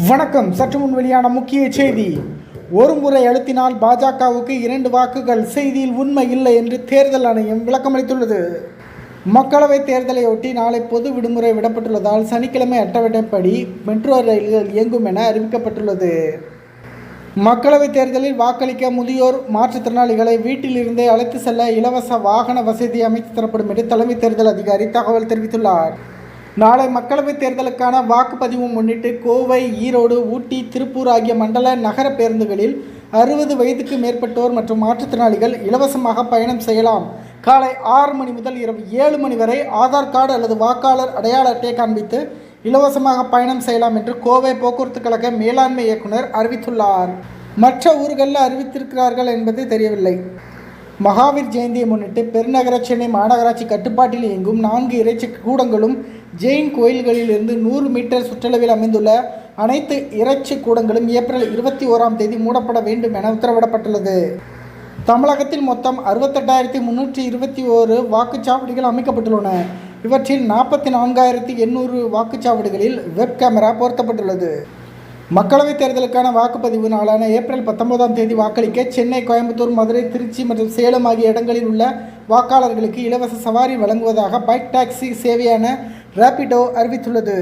வணக்கம். சற்று முன் வெளியான முக்கிய செய்தி. ஒரு முறை அழுத்தினால் பாஜகவுக்கு இரண்டு வாக்குகள் செய்தியில் உண்மை இல்லை என்று தேர்தல் ஆணையம் விளக்கமளித்துள்ளது. மக்களவைத் தேர்தலையொட்டி நாளை பொது விடுமுறை விடப்பட்டுள்ளதால் சனிக்கிழமை அட்டவணைப்படி மெட்ரோ ரயில்கள் இயங்கும் என அறிவிக்கப்பட்டுள்ளது. மக்களவைத் தேர்தலில் வாக்களிக்க முதியோர் மாற்றுத்திறனாளிகளை வீட்டிலிருந்தே அழைத்து செல்ல இலவச வாகன வசதி அமைத்து தரப்படும் என்று தலைமை தேர்தல் அதிகாரி தகவல் தெரிவித்துள்ளார். நாளை மக்களவைத் தேர்தலுக்கான வாக்குப்பதிவு முன்னிட்டு கோவை ஈரோடு ஊட்டி திருப்பூர் ஆகிய மண்டல நகர பேருந்துகளில் அறுபது வயதுக்கு மேற்பட்டோர் மற்றும் மாற்றுத்திறனாளிகள் இலவசமாக பயணம் செய்யலாம். காலை ஆறு மணி முதல் இரவு ஏழு மணி வரை ஆதார் கார்டு அல்லது வாக்காளர் அடையாள அட்டையை காண்பித்து இலவசமாக பயணம் செய்யலாம் என்று கோவை போக்குவரத்து கழக மேலாண்மை இயக்குனர் அறிவித்துள்ளார். மற்ற ஊர்களில் அறிவித்திருக்கிறார்கள் என்பது தெரியவில்லை. மகாவீர் ஜெயந்தியை முன்னிட்டு பெருநகர சென்னை மாநகராட்சி கட்டுப்பாட்டில் இயங்கும் நான்கு இறைச்சி கூடங்களும் ஜெயின் கோயில்களிலிருந்து நூறு மீட்டர் சுற்றளவில் அமைந்துள்ள அனைத்து இறைச்சி கூடங்களும் ஏப்ரல் இருபத்தி ஓராம் தேதி மூடப்பட வேண்டும் என உத்தரவிடப்பட்டுள்ளது. தமிழகத்தில் மொத்தம் அறுபத்தெட்டாயிரத்தி முன்னூற்றி இருபத்தி ஓரு வாக்குச்சாவடிகள் அமைக்கப்பட்டுள்ளன. இவற்றில் நாற்பத்தி நான்காயிரத்தி எண்ணூறு வாக்குச்சாவடிகளில் வெப் கேமரா பொருத்தப்பட்டுள்ளது. மக்களவைத் தேர்தலுக்கான வாக்குப்பதிவு நாளான ஏப்ரல் பத்தொன்பதாம் தேதி வாக்களிக்க சென்னை கோயம்புத்தூர் மதுரை திருச்சி மற்றும் சேலம் ஆகிய இடங்களில் உள்ள வாக்காளர்களுக்கு இலவச சவாரி வழங்குவதாக பைக் டாக்ஸி சேவையான ரேபிடோ அறிவித்துள்ளது.